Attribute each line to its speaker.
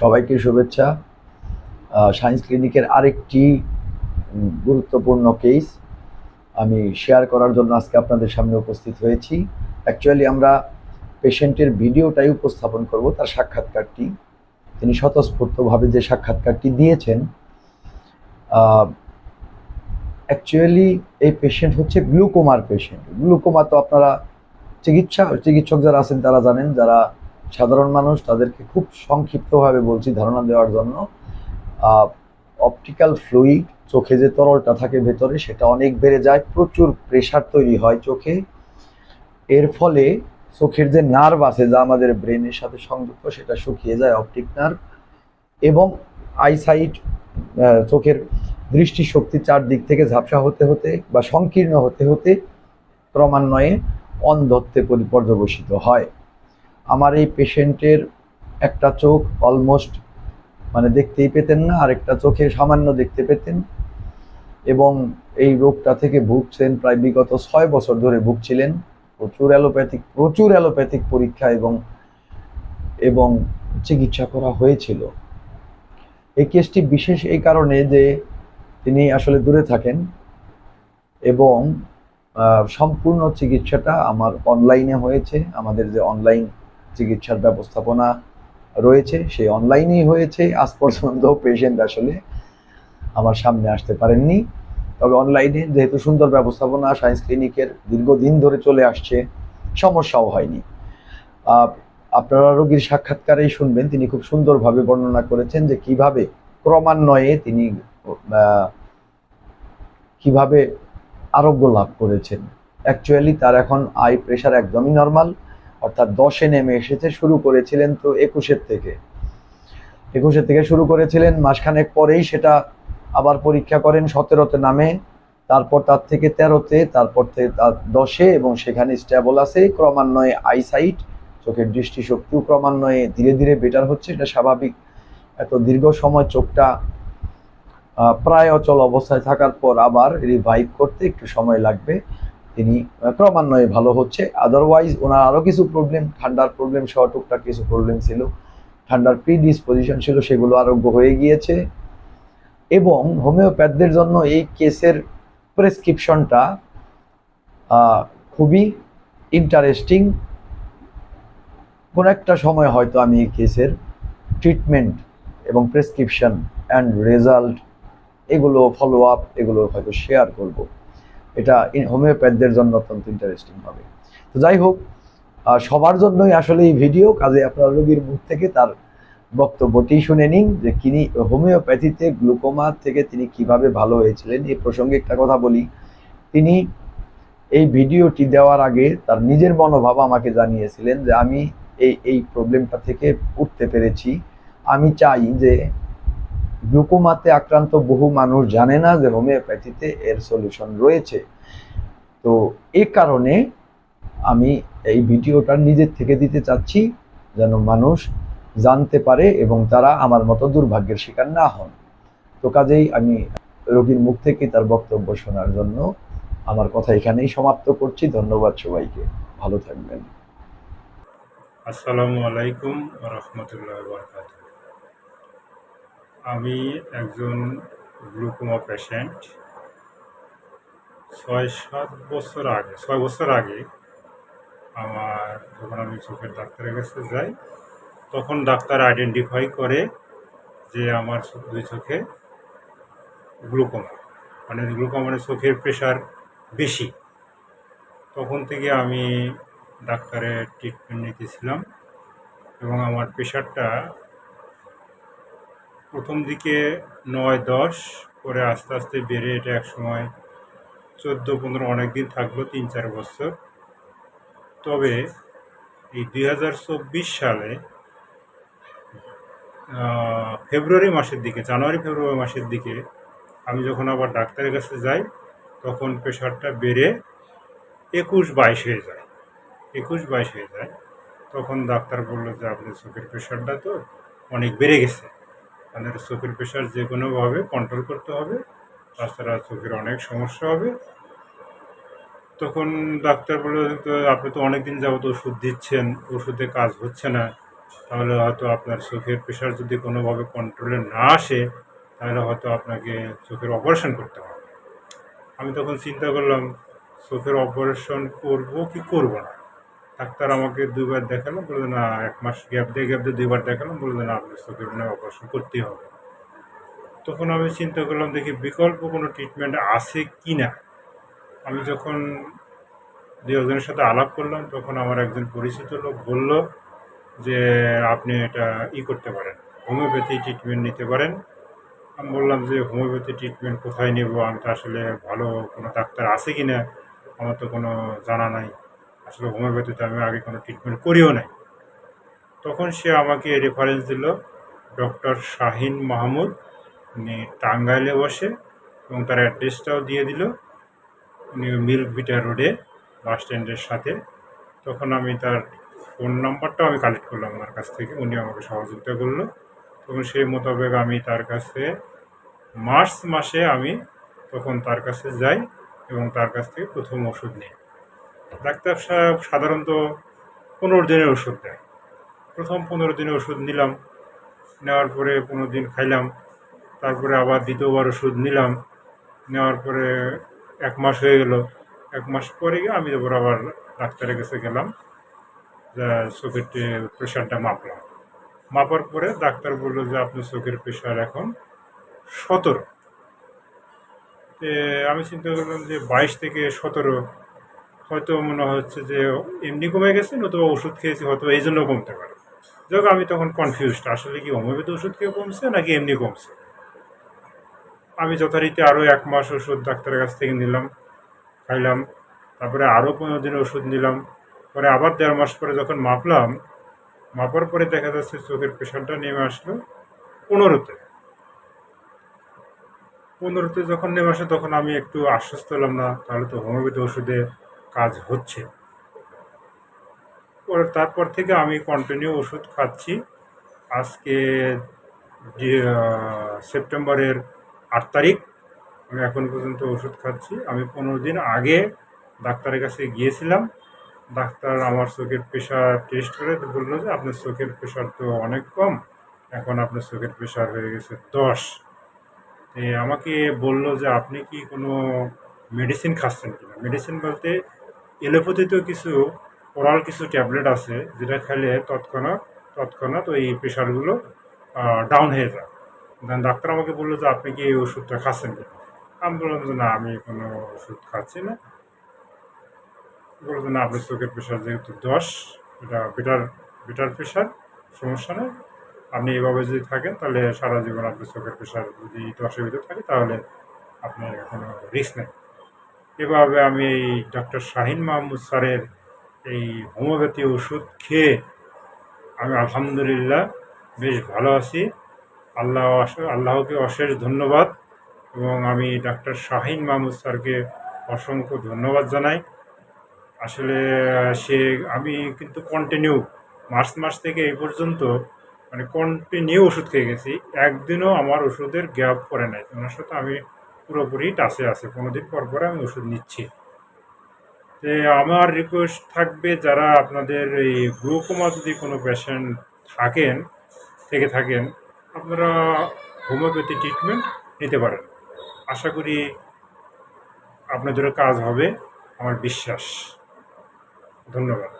Speaker 1: সবাইকে শুভেচ্ছা। সায়েন্স ক্লিনিকের আরেকটি গুরুত্বপূর্ণ কেস আমি শেয়ার করার জন্য আজকে আপনাদের সামনে উপস্থিত হয়েছি। অ্যাকচুয়ালি আমরা পেশেন্টের ভিডিওটাই উপস্থাপন করব, তার সাক্ষাৎকারটি। তিনি স্বতঃস্ফূর্তভাবে যে সাক্ষাৎকারটি দিয়েছেন অ্যাকচুয়ালি এই পেশেন্ট হচ্ছে গ্লুকোমার পেশেন্ট। গ্লুকোমা তো আপনারা চিকিৎসা, চিকিৎসক যারা আছেন তারা জানেন, যারা সাধারণ মানুষ, তাদেরকে খুব সংক্ষিপ্তভাবে বলছি ধারণা দেওয়ার জন্য। অপটিক্যাল ফ্লুইড চোখে যে তরলটা থাকে ভেতরে, সেটা অনেক বেড়ে যায়, প্রচুর প্রেশার তৈরি হয় চোখে। এর ফলে চোখের যে নার্ভ আছে, যা আমাদের ব্রেনের সাথে সংযুক্ত, সেটা শুকিয়ে যায় অপটিক নার্ভ এবং আইসাইট চোখের দৃষ্টিশক্তি চারদিক থেকে ঝাপসা হতে হতে বা সংকীর্ণ হতে হতে ক্রমান্বয়ে অন্ধত্বে পরি- পর্যবসিত হয়। আমার এই পেশেন্টের একটা চোখ অলমোস্ট মানে দেখতেই পেতেন না, আরেকটা চোখে সামান্য দেখতে পেতেন। এবং এই রোগটা থেকে ভুগছেন প্রায় বিগত ছয় বছর ধরে ভুগছিলেন। প্রচুর অ্যালোপ্যাথিক প্রচুর অ্যালোপ্যাথিক পরীক্ষা এবং এবং চিকিৎসা করা হয়েছিল। এই কেসটি বিশেষ এই কারণে যে তিনি আসলে দূরে থাকেন এবং সম্পূর্ণ চিকিৎসাটা আমার অনলাইনে হয়েছে। আমাদের যে অনলাইন চিকিৎসার ব্যবস্থাপনা রয়েছে সেই অনলাইনেই হয়েছে, আজ পর্যন্ত পেশেন্ট আসলে আমার সামনে আসতে পারেননি। তবে অনলাইনে যেহেতু সুন্দর ব্যবস্থাপনা সায়েন্স ক্লিনিকের দীর্ঘদিন ধরে চলে আসছে, সমস্যাও হয়নি। আপনারা রোগীর সাক্ষাৎকারেই শুনবেন, তিনি খুব সুন্দরভাবে বর্ণনা করেছেন যে কীভাবে ক্রমান্বয়ে তিনি কীভাবে আরোগ্য লাভ করেছেন। অ্যাকচুয়ালি তার এখন আই প্রেশার একদমই নর্মাল অর্থাৎ দশে নেমে এসেছে, শুরু করেছিলেন তো একুশের থেকে। একুশের থেকে শুরু করেছিলেন, মাসখানেক পরেই সেটা আবার পরীক্ষা করেন সতেরোতে নামে, তারপর তার থেকে তেরোতে, তারপর তার দশে এবং সেখানে স্ট্যাবল আছে, ক্রমান্বয়ে আইসাইট, চোখের দৃষ্টিশক্তিও ক্রমান্বয়ে ধীরে ধীরে বেটার হচ্ছে, এটা স্বাভাবিক। এত দীর্ঘ সময় চোখটা প্রায় অচল অবস্থায় থাকার পর আবার রিভাইভ করতে একটু সময় লাগবে। তিনি ক্রমান্বয়ে ভালো হচ্ছে। আদারওয়াইজ ওনার আরও কিছু প্রবলেম ঠান্ডার প্রবলেম সহ টুকটাক কিছু প্রবলেম ছিল। ঠান্ডার প্রি ডিসপোজিশন ছিল, সেগুলো আরোগ্য হয়ে গিয়েছে। এবং হোমিওপ্যাথদের জন্য এই কেসের প্রেসক্রিপশনটা খুবই ইন্টারেস্টিং কোনো একটা সময় হয়তো আমি এই কেসের ট্রিটমেন্ট এবং প্রেসক্রিপশন অ্যান্ড রেজাল্ট এগুলো ফলো আপ এগুলো হয়তো শেয়ার করব। এটা হোমিওপ্যাথদের জন্য অত্যন্ত ইন্টারেস্টিং হবে। তো যাই হোক সবার জন্যই আসলে এই ভিডিও কাজে আপনার রোগীর মুখ থেকে তার বক্তব্যটি শুনে নিন যে তিনি হোমিওপ্যাথিতে গ্লুকোমা থেকে তিনি কীভাবে ভালো হয়েছিলেন, এই প্রসঙ্গে একটা কথা বলি। তিনি এই ভিডিওটি দেওয়ার আগে তার নিজের মনোভাব আমাকে জানিয়েছিলেন যে আমি এই এই প্রবলেমটা থেকে উঠতে পেরেছি। আমি চাই যে গ্লুকোমাতে আক্রান্ত বহু মানুষ জানে না যে হোমিওপ্যাথিতে এর সলিউশন রয়েছে। তো এই কারণে আমি এই ভিডিওটা নিজের থেকে দিতে চাচ্ছি, যেন মানুষ জানতে পারে এবং তারা আমার মতো দুর্ভাগ্যের শিকার না হন। তো কাজেই আমি রোগীর মুখ থেকে তার বক্তব্য শোনার জন্য আমার কথা এখানেই সমাপ্ত করছি। ধন্যবাদ সবাইকে। ভালো থাকবেন।
Speaker 2: আসসালামু আলাইকুম রহমতুল্লাহ আমি একজন গ্লুকোমা পেশেন্ট। ছয়, সাত বছর আগে, ছয় বছর আগে আমার যখন আমি চোখের ডাক্তারের কাছে যাই, তখন ডাক্তার আইডেন্টিফাই করে যে আমার দুই চোখে গ্লুকোমা মানে গ্লুকোমা মানে চোখের প্রেশার বেশি। তখন থেকে আমি ডাক্তারের ট্রিটমেন্ট নিতেছিলাম এবং আমার প্রেশারটা প্রথম দিকে নয় দশ করে আস্তে আস্তে বেড়ে এটা এক সময় চোদ্দ, পনেরো অনেক দিন থাকল, তিন, চার বছর। তবে এই দুই হাজার চব্বিশ সালে ফেব্রুয়ারি মাসের দিকে, জানুয়ারি, ফেব্রুয়ারি মাসের দিকে আমি যখন আবার ডাক্তারের কাছে যাই, তখন প্রেশারটা বেড়ে একুশ, বাইশ হয়ে যায়। একুশ, বাইশ হয়ে যায়। তখন ডাক্তার বলল যে, আপনার চোখের প্রেশারটা তো অনেক বেড়ে গেছে। আপনার চোখের প্রেশার যে কোনোভাবে কন্ট্রোল করতে হবে। তাছাড়া চোখের অনেক সমস্যা হবে। তখন ডাক্তার বলল, তো আপনি তো অনেক দিন যাবত ওষুধ দিচ্ছেন, ওষুধে কাজ হচ্ছে না। তাহলে হয়তো আপনার চোখের প্রেশার যদি কোনোভাবে কন্ট্রোলে না আসে, তাহলে হয়তো আপনাকে চোখের অপারেশন করতে হবে। আমি তখন চিন্তা করলাম, চোখের অপারেশন করব কি করব না? ডাক্তার আমাকে দুবার দেখালাম বলল, না, এক মাস গ্যাপ দিয়ে গ্যাপ দিয়ে দুবার দেখালাম বলল, না, আপনার চোখের মানে অপারেশন করতেই হবে। তখন আমি চিন্তা করলাম, দেখি, বিকল্প কোনো ট্রিটমেন্ট আছে কি না আমি যখন দুজনের সাথে আলাপ করলাম, তখন আমার একজন পরিচিত লোক বলল যে, আপনি এটা ই করতে পারেন, হোমিওপ্যাথি ট্রিটমেন্ট নিতে পারেন। আমি বললাম যে, হোমিওপ্যাথি ট্রিটমেন্ট কোথায় নেব? আমি তো আসলে ভালো কোনো ডাক্তার আছে কি না আমার তো কোনো জানা নাই। আসলে হোমিওপ্যাথিতে আমি আগে কোনো ট্রিটমেন্ট করিও নাই। তখন সে আমাকে রেফারেন্স দিল ডক্টর শাহিন মাহমুদ। উনি টাঙ্গাইলে বসে এবং তার অ্যাড্রেসটাও দিয়ে দিল, উনি মিল্ক বিটা রোডে বাস স্ট্যান্ডের সাথে। তখন আমি তার ফোন নাম্বারটাও আমি কালেক্ট করলাম ওনার কাছ থেকে উনি আমাকে সহযোগিতা করল। তখন সেই মোতাবেক আমি তার কাছে, মার্চ মাসে আমি তখন তার কাছে যাই এবং তার কাছ থেকে প্রথম ওষুধ নিই। ডাক্তার সাহেব সাধারণত পনেরো দিনের ওষুধ দেয়। প্রথম পনেরো দিনের ওষুধ নিলাম, নেওয়ার পরে পনেরো দিন খাইলাম, তারপরে আবার দ্বিতীয়বার ওষুধ নিলাম, নেওয়ার পরে এক মাস হয়ে গেল। এক মাস পরে গিয়ে আমি তারপর আবার ডাক্তারের কাছে গেলাম চোখের প্রেশারটা মাপলাম। মাপার পরে ডাক্তার বলল যে আপনার চোখের প্রেশার এখন সতেরো। আমি চিন্তা করলাম যে, বাইশ থেকে সতেরো হয়তো মনে হচ্ছে যে এমনি কমে গেছে, নতুবা ওষুধ খেয়েছি, হয়তো এই জন্য কমতে পারে। যাক আমি তখন কনফিউজড আসলে কি হোমিওপ্যাথি ওষুধ খেয়ে কমছে নাকি এমনি কমছে? আমি যথারীতি আরও এক মাস ওষুধ ডাক্তারের কাছ থেকে নিলাম, খাইলাম, তারপরে আরও পনেরো দিন ওষুধ নিলাম, পরে আবার দেড় মাস পরে যখন মাপলাম, মাপার পরে দেখা যাচ্ছে চোখের প্রেশারটা নেমে আসলো পনেরোতে। পনেরোতে যখন নেমে আসে, তখন আমি একটু আশ্বস্ত হলাম, না, তাহলে তো হোমিওপ্যাথি ওষুধে কাজ হচ্ছে। পরে তারপর থেকে আমি কন্টিনিউ ওষুধ খাচ্ছি। আজকে সেপ্টেম্বরের আট তারিখ, আমি এখন পর্যন্ত ওষুধ খাচ্ছি। আমি পনেরো দিন আগে ডাক্তারের কাছে গিয়েছিলাম। ডাক্তার আমার চোখের প্রেশার টেস্ট করে বলল যে, আপনার চোখের প্রেশার তো অনেক কম। এখন আপনার চোখের প্রেশার হয়ে গেছে দশ। আমাকে বলল যে, আপনি কি কোনো মেডিসিন খাচ্ছেন কিনা? মেডিসিন বলতে এলোপ্যাথিতেও কিছু ওরাল কিছু ট্যাবলেট আছে, যেটা খেলে তৎক্ষণাৎ তৎক্ষণাৎ ওই প্রেশারগুলো ডাউন হয়ে যায়। দেন ডাক্তার আমাকে বলল যে, আপনি কি এই ওষুধটা খাচ্ছেন কিনা আমি বললাম যে, না, আমি কোনো ওষুধ খাচ্ছি না। বলল যে, না, আপনার চোখের প্রেশার যেহেতু দশ, এটা বেটার বেটার প্রেশার সমস্যা নেই। আপনি এভাবে যদি থাকেন, তাহলে সারা জীবন আপনার চোখের প্রেশার যদি দশের ভিতরে থাকে, তাহলে আপনার কোনো রিস্ক নেই। এভাবে আমি এই ডক্টর শাহিন মাহমুদ স্যারের এই হোমিওপ্যাথি ওষুধ খেয়ে আমি আলহামদুলিল্লাহ বেশ ভালো আছি। আল্লাহ আল্লাহকে অশেষ ধন্যবাদ এবং আমি ডাক্তার শাহিন মাহমুদ স্যারকে অসংখ্য ধন্যবাদ জানাই। আসলে সে, আমি কিন্তু কন্টিনিউ মার্চ মাস থেকে এই পর্যন্ত মানে কন্টিনিউ ওষুধ খেয়ে গেছি। একদিনও আমার ওষুধের গ্যাপ পড়ে নাই। ওনার সাথে আমি পুরোপুরি টাচে আছে। দিন পর পরে আমি ওষুধ নিচ্ছি। আমার রিকোয়েস্ট থাকবে যারা আপনাদের এই গ্লুকোমা যদি কোনো পেশেন্ট থাকেন, থেকে থাকেন, আপনারা হোমিওপ্যাথি ট্রিটমেন্ট নিতে পারেন। আশা করি আপনাদের কাজ হবে। আমার বিশ্বাস। ধন্যবাদ।